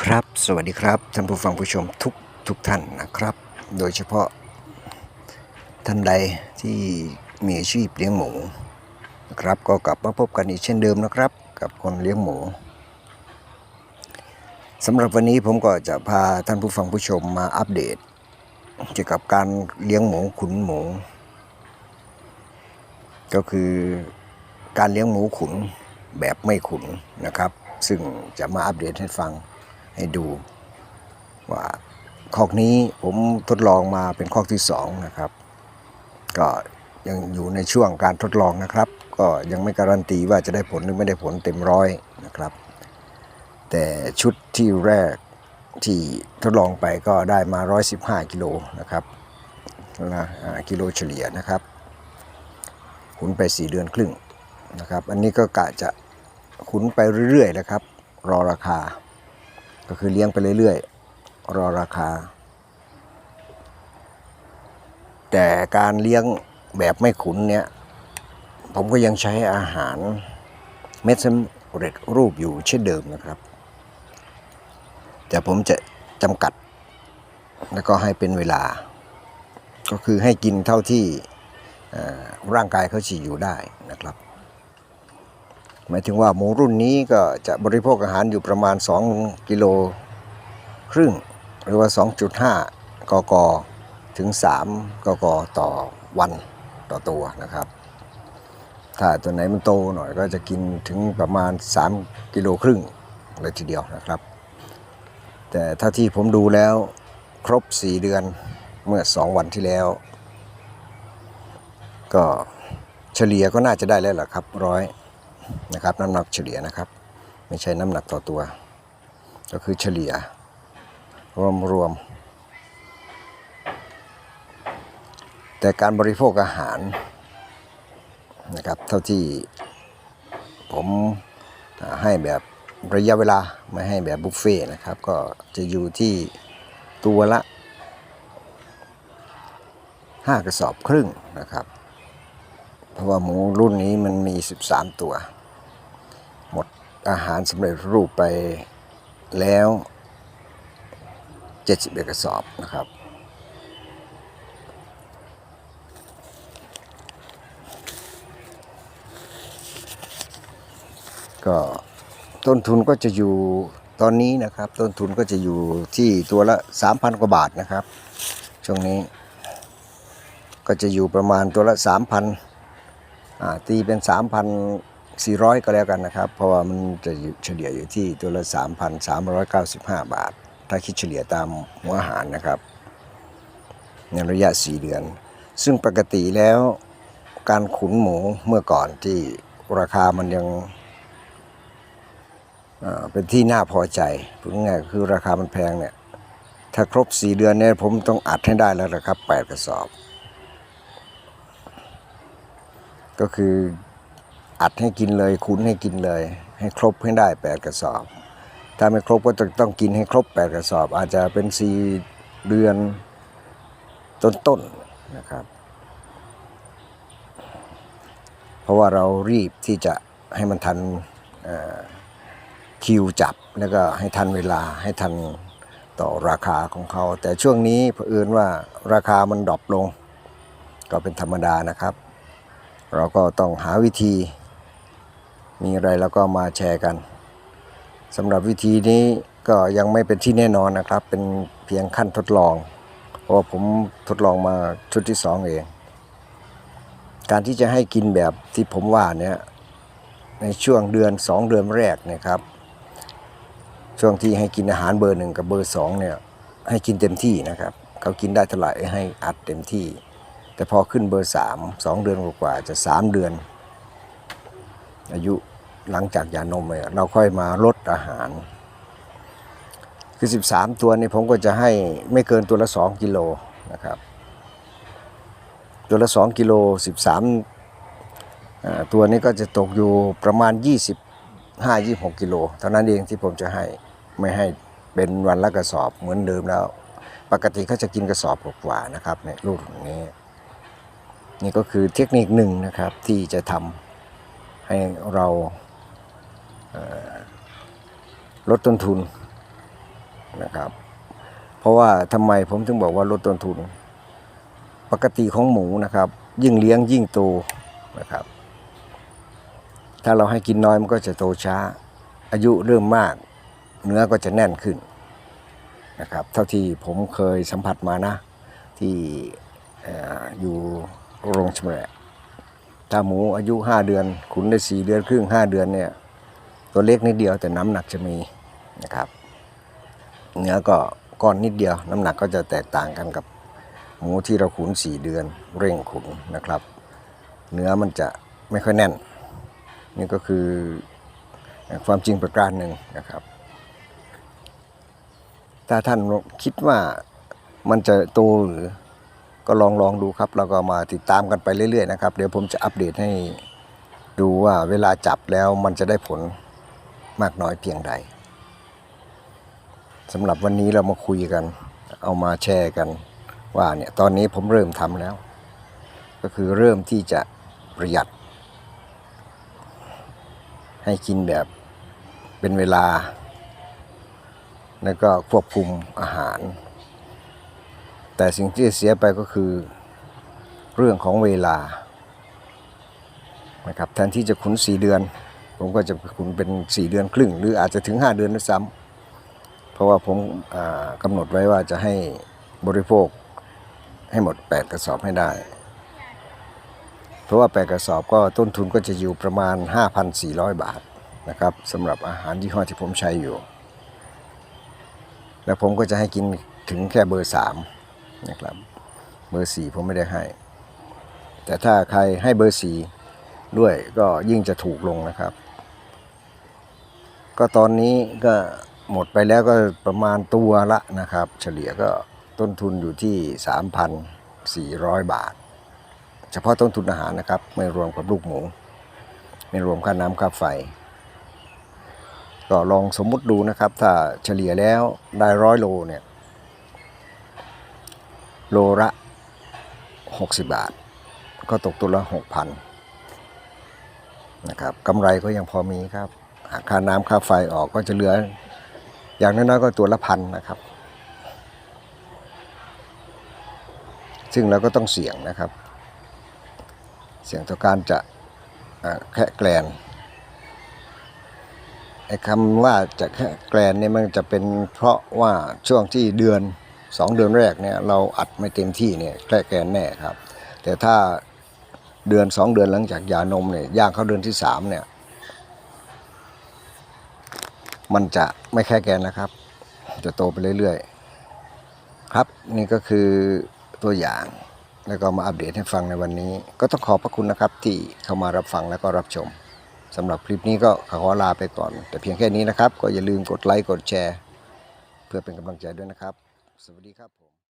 ครับ สวัสดีครับ ท่านผู้ฟังผู้ชมทุกทุกท่านนะครับ โดยเฉพาะท่านใดที่มีอาชีพเลี้ยงหมูนะครับ ก็กลับมาพบกันอีกเช่นเดิมนะครับ กับคนเลี้ยงหมูสำหรับวันนี้ผมก็จะพาท่านผู้ฟังผู้ชมมาอัปเดต เกี่ยวกับการเลี้ยงหมูขุนหมู ก็คือการเลี้ยงหมูขุนแบบไม่ขุนนะครับ ซึ่งจะมาอัปเดตให้ฟัง ให้ดู ว่าคอกนี้ผมทดลองมาเป็นคอกที่สองนะครับ ก็ยังอยู่ในช่วงการทดลองนะครับ ก็ยังไม่การันตีว่าจะได้ผลหรือไม่ได้ผลเต็มร้อยนะครับ แต่ชุดที่แรกที่ทดลองไปก็ได้มา 115 กิโลนะครับนะกิโลเฉลี่ยนะครับขุนไป 4 เดือนครึ่งนะครับ อันนี้ก็กะจะขุนไปเรื่อยๆนะครับ รอราคา ก็คือเลี้ยงไปเรื่อยๆ รอราคา แต่การเลี้ยงแบบไม่ขุนเนี่ย ผมก็ยังใช้อาหารเม็ดสำเร็จรูปอยู่เช่นเดิมนะครับ แต่ผมจะจำกัด แล้วก็ให้เป็นเวลา ก็คือให้กินเท่าที่ร่างกายเขาฉีอยู่ได้นะครับ หมายถึงว่าหมูรุ่นนี้ก็จะบริโภคอาหารอยู่ประมาณ 2 กิโลครึ่ง หรือว่า 2.5 กกถึง 3 กกต่อวันต่อตัวนะครับ ถ้าตัวไหนมันโตหน่อยก็จะกินถึงประมาณ 3 กิโลครึ่งเลยทีเดียวนะครับ แต่ถ้าที่ผมดูแล้วครบ 4 เดือนเมื่อ 2 วันที่แล้ว ก็เฉลี่ยก็น่าจะได้แล้วล่ะครับร้อย นะครับน้ำหนักเฉลี่ยนะครับ ไม่ใช่น้ำหนักต่อตัว ก็คือเฉลี่ย รวมรวม แต่การบริโภคอาหารนะครับเท่าที่ผมให้แบบระยะเวลาไม่ให้แบบบุฟเฟ่นะครับ ก็จะอยู่ที่ตัวละ 5 กระสอบครึ่งนะครับ เพราะว่าหมูรุ่นนี้มันมี 13 ตัว อาหารสำเร็จรูปไปแล้ว 71กระสอบนะครับ ก็ต้นทุนก็จะอยู่ตอนนี้นะครับ ต้นทุนก็จะอยู่ที่ตัวละ 3,000 กว่าบาทนะครับ ช่วงนี้ ก็จะอยู่ประมาณตัวละ 3,000อ่าตีเป็น 400 ก็แล้วกันนะครับ เพราะว่ามันจะเฉลี่ยอยู่ที่ตัวละ 3,395 บาท ถ้าคิดเฉลี่ยตามหัวอาหารนะครับ ในระยะ 4 เดือน ซึ่งปกติแล้วการขุนหมูเมื่อก่อนที่ราคามันยังเป็นที่น่าพอใจพูดง่ายคือราคามันแพงเนี่ย ถ้าครบ 4 เดือนเนี่ยผมต้องอัดให้ได้แล้วนะครับ 8 กระสอบ ก็คือ อัดให้กินเลยคุ้นให้กินเลย ให้ครบให้ได้ 8 กระสอบ ถ้าไม่ครบก็จะต้องกินให้ครบ 8 กระสอบ อาจจะเป็น4เดือนต้นๆนะครับ เพราะว่าเรารีบที่จะให้มันทันคิวจับแล้วก็ให้ทันเวลาให้ทันต่อราคาของเขา แต่ช่วงนี้เผอิญว่าราคามันดรอปลง ก็เป็นธรรมดานะครับ เราก็ต้องหาวิธี มีอะไรแล้วก็มาแชร์กันสำหรับวิธีนี้ก็ยังไม่เป็นที่แน่นอนนะครับ เป็นเพียงขั้นทดลอง เพราะผมทดลองมาชุดที่สองเอง การที่จะให้กินแบบที่ผมว่าเนี่ยในช่วงเดือน 2 เดือนแรกนะครับ ช่วงที่ให้กินอาหารเบอร์หนึ่งกับเบอร์สองเนี่ยให้กินเต็มที่นะครับ เขากินได้เท่าไหร่ให้อัดเต็มที่ แต่พอขึ้นเบอร์สามสองเดือนกว่าจะสามเดือน อายุ หลังจากหยานมเราค่อยมาลดอาหาร คือ 13 ตัวนี่ผมก็จะให้ไม่เกินตัวละ 2 กิโลนะครับ ตัวละ 2 กิโล 13อ่าตัวนี้ก็จะตกอยู่ประมาณ 25 26 กิโลเท่านั้นเองที่ผมจะให้ไม่ให้เป็นวันละกระสอบเหมือนเดิมแล้ว ปกติเขาจะกินกระสอบกว่านะครับในรุ่นนี้ นี่ก็คือเทคนิคหนึ่งนะครับที่จะทำให้เรา ลดต้นทุนนะครับ เพราะว่าทำไมผมถึงบอกว่าลดต้นทุน ปกติของหมูนะครับ ยิ่งเลี้ยงยิ่งโตนะครับ ถ้าเราให้กินน้อยมันก็จะโตช้า อายุเริ่มมาก เนื้อก็จะแน่นขึ้นนะครับ เท่าที่ผมเคยสัมผัสมานะ ที่อออยู่โรงชำแหละถ้าหมูอายุ 5 เดือน ขุนได้ 4 เดือนครึ่ง 5 เดือนเนี่ย ตัวเล็กนิดเดียวแต่น้ำหนักจะมีนะครับ เนื้อก็ก้อนนิดเดียว น้ำหนักก็จะแตกต่างกันกับหมูที่เราขุน 4 เดือนเร่งขุนนะครับ เนื้อมันจะไม่ค่อยแน่น นี่ก็คือความจริงประการหนึ่งนะครับ ถ้าท่านคิดว่ามันจะโตหรือก็ลองลองดูครับ แล้วก็มาติดตามกันไปเรื่อยๆนะครับ เดี๋ยวผมจะอัปเดตให้ดูว่าเวลาจับแล้วมันจะได้ผล มากน้อยเพียงใดสำหรับวันนี้เรามาคุยกัน เอามาแชร์กันว่าเนี่ยตอนนี้ผมเริ่มทำแล้ว ก็คือเริ่มที่จะประหยัด ให้กินแบบเป็นเวลา แล้วก็ควบคุมอาหาร แต่สิ่งที่เสียไปก็คือเรื่องของเวลานะครับแทนที่จะขุน4เดือน ผมก็จะขุนเป็น 4 เดือนครึ่ง หรืออาจจะถึง 5 เดือนด้วยซ้ำเพราะว่าผมกำหนดไว้ว่าจะให้บริโภคให้หมด 8 กระสอบให้ได้ เพราะว่า 8 กระสอบก็ต้นทุนก็จะอยู่ประมาณ 5,400 บาทนะครับสำหรับอาหารยี่ห้อที่ผมใช้อยู่ แล้วผมก็จะให้กินถึงแค่เบอร์สามนะครับ เบอร์สี่ผมไม่ได้ให้ แต่ถ้าใครให้เบอร์สี่ด้วยก็ยิ่งจะถูกลงนะครับ ก็ตอนนี้ก็หมดไปแล้วก็ประมาณตัวละนะครับ เฉลี่ยก็ต้นทุนอยู่ที่ 3,400 บาท เฉพาะต้นทุนอาหารนะครับ ไม่รวมกับลูกหมู ไม่รวมค่าน้ำค่าไฟ ก็ลองสมมุติดูนะครับ ถ้าเฉลี่ยแล้วได้ร้อยโลเนี่ย โลละ 60 บาท ก็ตกตัวละ 6,000นะครับกำไรก็ยังพอมีครับ ค่าน้ำค่าไฟออกก็จะเหลือ อย่างน้อยๆก็ตัวละพันนะครับ ซึ่งเราก็ต้องเสี่ยงนะครับ เสี่ยงต่อการจะแค่แกลนไอ้คำว่าจะแค่แกลนเนี่ยมันจะเป็นเพราะว่าช่วงที่เดือนสองเดือนแรกเนี่ยเราอัดไม่เต็มที่เนี่ยแค่แกลนแน่ครับ แต่ถ้าเดือนสองเดือนหลังจากยานมเนี่ยย่างเข้าเดือนที่สามเนี่ย มันจะไม่แค่แกนนะครับ จะโตไปเรื่อยๆ ครับนี่ก็คือตัวอย่างแล้วก็มาอัปเดตให้ฟังในวันนี้ ก็ต้องขอบพระคุณนะครับที่เข้ามารับฟังแล้วก็รับชมสำหรับคลิปนี้ก็ขอลาไปก่อน แต่เพียงแค่นี้นะครับ ก็อย่าลืมกดไลค์กดแชร์ เพื่อเป็นกำลังใจด้วยนะครับ สวัสดีครับผม